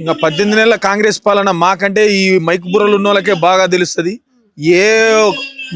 ఇంకా పద్దెనిమిది నెలల కాంగ్రెస్ పాలన మాకంటే ఈ మైక్ బుర్రలు ఉన్న వాళ్ళకే బాగా తెలుస్తుంది. ఏ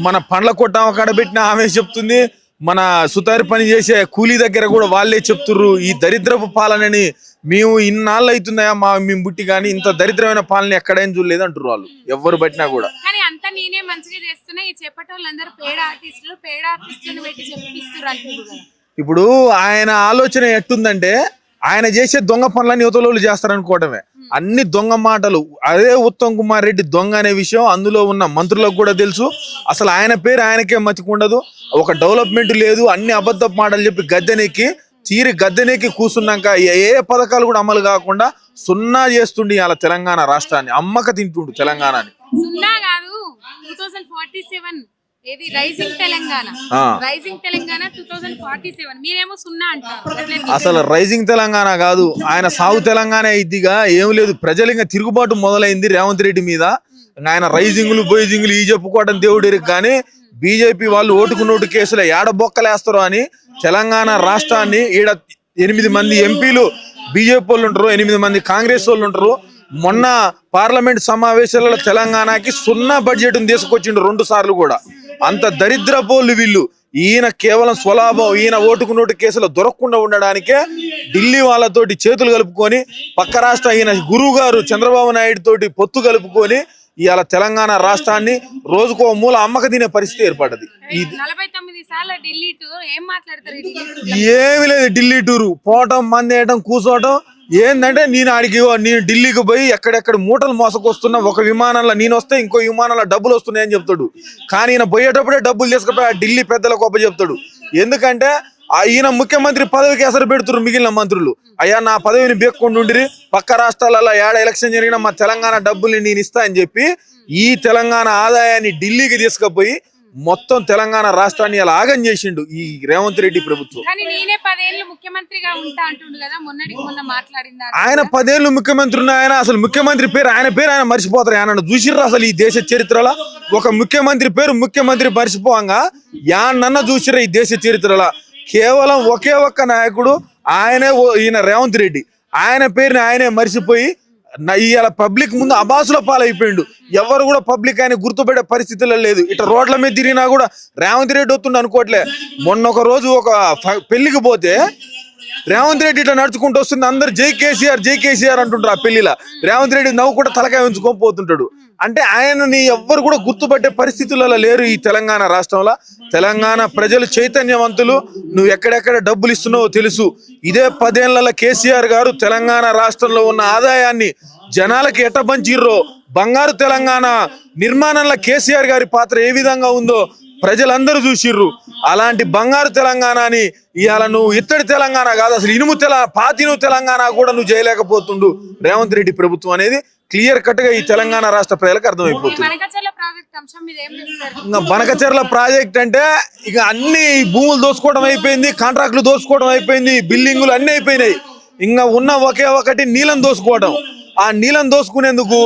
మన పండ్ల కొట్టామ కాడ పెట్టిన ఆమె చెప్తుంది మన సుతారి పని చేసే కూలీ దగ్గర కూడా వాళ్ళే చెప్తుర్రు ఈ దరిద్రపు పాలనని మేము ఇన్నాళ్ళు అవుతున్నాయా మా మేము బుట్టి కానీ ఇంత దరిద్రమైన పాలన ఎక్కడైనా చూడలేదు అంటారు వాళ్ళు ఎవరు పట్టినా కూడా. కానీ అంతా నేనే మంచిగా చేస్తున్నా ఈ చెప్పేటోళ్ళందరూ పేడ ఆర్టిస్టులు పేడ ఆర్టిస్టులను పెట్టి చెప్పిస్తున్నారు అంటున్నారు కదా. ఇప్పుడు ఆయన ఆలోచన ఎట్టుందంటే ఆయన చేసే దొంగ పనులన్నీ యువతలోళ్ళు చేస్తారనుకోవటమే. అన్ని దొంగ మాటలు. అదే ఉత్తమ్ కుమార్ రెడ్డి దొంగ అనే విషయం అందులో ఉన్న మంత్రులకు కూడా తెలుసు. అసలు ఆయన పేరు ఆయనకే మతికుండదు. ఒక డెవలప్మెంట్ లేదు. అన్ని అబద్ధ మాటలు చెప్పి గద్దెనెక్కి తీరి గద్దెనెక్కి కూర్చున్నాక ఏ పథకాలు కూడా అమలు కాకుండా సున్నా చేస్తుండి అలా తెలంగాణ రాష్ట్రాన్ని. అమ్మక తింటుండు తెలంగాణని. సున్నా కాదు టూ థౌసండ్ ఫార్టీ సెవెన్. ఏది? Rising Telangana. Rising Telangana two thousand forty seven మీరేమో సున్నా అంటారు. అసలు రైజింగ్ తెలంగాణ కాదు ఆయన సాగు తెలంగాణ ఇదిగా ఏం లేదు. ప్రజలు ఇంకా తిరుగుబాటు మొదలైంది రేవంత్ రెడ్డి మీద. ఆయన రైజింగ్లు బోయిజింగ్లు ఈ చెప్పుకోవడం దేవుడు కానీ బీజేపీ వాళ్ళు ఓటుకు నోటు కేసులు ఏడ బొక్కలేస్తారు అని తెలంగాణ రాష్ట్రాన్ని ఈడ ఎనిమిది మంది ఎంపీలు బీజేపీ వాళ్ళు ఉంటారు ఎనిమిది మంది కాంగ్రెస్ వాళ్ళు ఉంటారు. మొన్న పార్లమెంట్ సమావేశాలలో తెలంగాణకి సున్నా బడ్జెట్ తీసుకొచ్చిండు రెండు సార్లు కూడా. అంత దరిద్రపోళ్ళు వీళ్ళు. ఈయన కేవలం స్వలాభం ఈయన ఓటుకు నోటు కేసులో దొరకకుండా ఉండడానికే ఢిల్లీ వాళ్ళతోటి చేతులు కలుపుకొని పక్క రాష్ట్ర ఈయన గురువు గారు చంద్రబాబు నాయుడు తోటి పొత్తు కలుపుకొని ఇవాళ తెలంగాణ రాష్ట్రాన్ని రోజుకో మూల అమ్మక తినే పరిస్థితి ఏర్పడ్డది. ఏమి లేదు ఢిల్లీ టూరు. పోవటం మంది వేయటం కూర్చోవటం ఏంటంటే నేను ఆడికి నేను ఢిల్లీకి పోయి ఎక్కడెక్కడ మూటలు మోసకొస్తున్నా ఒక విమానంలో నేను వస్తే ఇంకో విమానంలో డబ్బులు వస్తున్నాయని చెప్తాడు. కానీ ఈయన పోయేటప్పుడే డబ్బులు తీసుకుపోయి ఆ ఢిల్లీ పెద్దల గొప్ప చెప్తాడు. ఎందుకంటే ఈయన ముఖ్యమంత్రి పదవికి ఎసరు పెడుతున్నారు మిగిలిన మంత్రులు. అయ్యా నా పదవిని బేక్కుండా పక్క రాష్ట్రాలలో ఏడ ఎలక్షన్ జరిగినా మా తెలంగాణ డబ్బుల్ని నేను ఇస్తా అని చెప్పి ఈ తెలంగాణ ఆదాయాన్ని ఢిల్లీకి తీసుకుపోయి మొత్తం తెలంగాణ రాష్ట్రాన్ని అలా ఆగం చేసిండు ఈ రేవంత్ రెడ్డి ప్రభుత్వం. కానీ నేనే పదేళ్ళు ముఖ్యమంత్రిగా ఉంటా అంటుండు కదా మొన్నటికి మొన్న మాట్లాడిందా ఆయన పదేళ్ళు ముఖ్యమంత్రి ఉన్న ఆయన అసలు ముఖ్యమంత్రి పేరు ఆయన పేరు ఆయన మర్చిపోతారు. ఆయన చూసిర్రు అసలు ఈ దేశ చరిత్రలో? ఒక ముఖ్యమంత్రి పేరు ముఖ్యమంత్రి మర్చిపోవంగా యాన్నన్న చూసిర్రు ఈ దేశ చరిత్రలో? కేవలం ఒకే ఒక్క నాయకుడు ఆయనే ఈయన రేవంత్ రెడ్డి. ఆయన పేరుని ఆయనే మర్చిపోయి ఇవాళ పబ్లిక్ ముందు అబాసుల పాలైపోయిండు. ఎవరు కూడా పబ్లిక్ ఆయన గుర్తుపడే పరిస్థితుల్లో లేదు. ఇట్లా రోడ్ల మీద తిరిగినా కూడా రేవంత్ రెడ్డి వస్తుండే అనుకోవట్లే. మొన్న ఒక రోజు ఒక పెళ్ళికి పోతే రేవంత్ రెడ్డి ఇట్లా నడుచుకుంటూ వస్తుంది. అందరు జై కేసీఆర్ జై కేసీఆర్ అంటుంటారు ఆ పెళ్ళిలా. రేవంత్ రెడ్డి నవ్వు కూడా తలకాయ ఉంచుకొని పోతుంటాడు. అంటే ఆయనని ఎవ్వరు కూడా గుర్తుపట్టే పరిస్థితులలో లేరు ఈ తెలంగాణ రాష్ట్రంలో. తెలంగాణ ప్రజలు చైతన్యవంతులు. నువ్వు ఎక్కడెక్కడ డబ్బులు ఇస్తున్నావో తెలుసు. ఇదే పదేళ్ళలో కేసీఆర్ గారు తెలంగాణ రాష్ట్రంలో ఉన్న ఆదాయాన్ని జనాలకి ఎట్ట బంచిర్రో బంగారు తెలంగాణ నిర్మాణంలో కేసీఆర్ గారి పాత్ర ఏ విధంగా ఉందో ప్రజలందరూ చూసిర్రు. అలాంటి బంగారు తెలంగాణని ఇవాళ నువ్వు ఇత్తడి తెలంగాణ కాదు అసలు ఇనుము తెల పాతిను తెలంగాణ కూడా నువ్వు చేయలేకపోతుండు. రేవంత్ రెడ్డి ప్రభుత్వం అనేది క్లియర్ కట్గా ఈ తెలంగాణ రాష్ట్ర ప్రజలకు అర్థమైపోతుంది. బనకచెర్ల ప్రాజెక్ట్ అంటే ఇక అన్ని భూములు దోసుకోవడం అయిపోయింది కాంట్రాక్టులు దోసుకోవడం అయిపోయింది బిల్డింగులు అన్ని అయిపోయినాయి. ఇంకా ఉన్న ఒకే ఒకటి నీలం దోసుకోవడం. ఆ నీలం దోసుకునేందుకు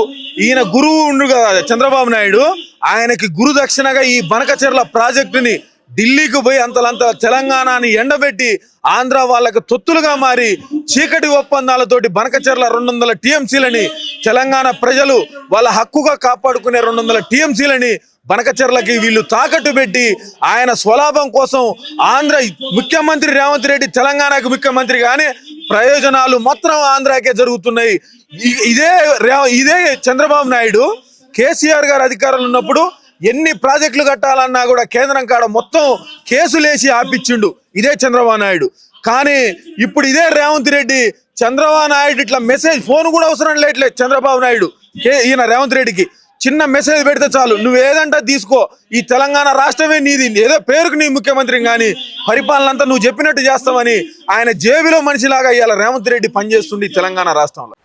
ఈయన గురువు ఉండు కదా చంద్రబాబు నాయుడు. ఆయనకి గురుదక్షిణగా ఈ బనకచెర్ల ప్రాజెక్టుని ఢిల్లీకి పోయి అంతలంత తెలంగాణని ఎండబెట్టి ఆంధ్ర వాళ్ళకి తొత్తులుగా మారి చీకటి ఒప్పందాలతోటి బనకచెర్ల రెండు వందల టీఎంసీలని తెలంగాణ ప్రజలు వాళ్ళ హక్కుగా కాపాడుకునే రెండు వందల టీఎంసీలని బనకచెర్లకి వీళ్ళు తాకట్టు పెట్టి ఆయన స్వలాభం కోసం ఆంధ్ర ముఖ్యమంత్రి రేవంత్ రెడ్డి తెలంగాణకు ముఖ్యమంత్రి కానీ ప్రయోజనాలు మొత్తం ఆంధ్రాకే జరుగుతున్నాయి. ఇదే రే- ఇదే చంద్రబాబు నాయుడు కేసీఆర్ గారు అధికారంలో ఉన్నప్పుడు ఎన్ని ప్రాజెక్టులు కట్టాలన్నా కూడా కేంద్రం కాడ మొత్తం కేసులేసి ఆపిచ్చిండు ఇదే చంద్రబాబు నాయుడు. కానీ ఇప్పుడు ఇదే రేవంత్ రెడ్డి చంద్రబాబు నాయుడు ఇట్లా మెసేజ్ ఫోన్ కూడా అవసరం లేట్లేదు చంద్రబాబు నాయుడు కే- ఈయన రేవంత్ రెడ్డికి. చిన్న మెసేజ్ పెడితే చాలు నువ్వు ఏదంటే తీసుకో. ఈ తెలంగాణ రాష్ట్రమే నీది ఏదో పేరుకు నీ ముఖ్యమంత్రి కానీ పరిపాలన అంతా నువ్వు చెప్పినట్టు చేస్తామని ఆయన జేబులో మనిషిలాగా ఇవాళ రేవంత్ రెడ్డి పనిచేస్తుంది తెలంగాణ రాష్ట్రంలో.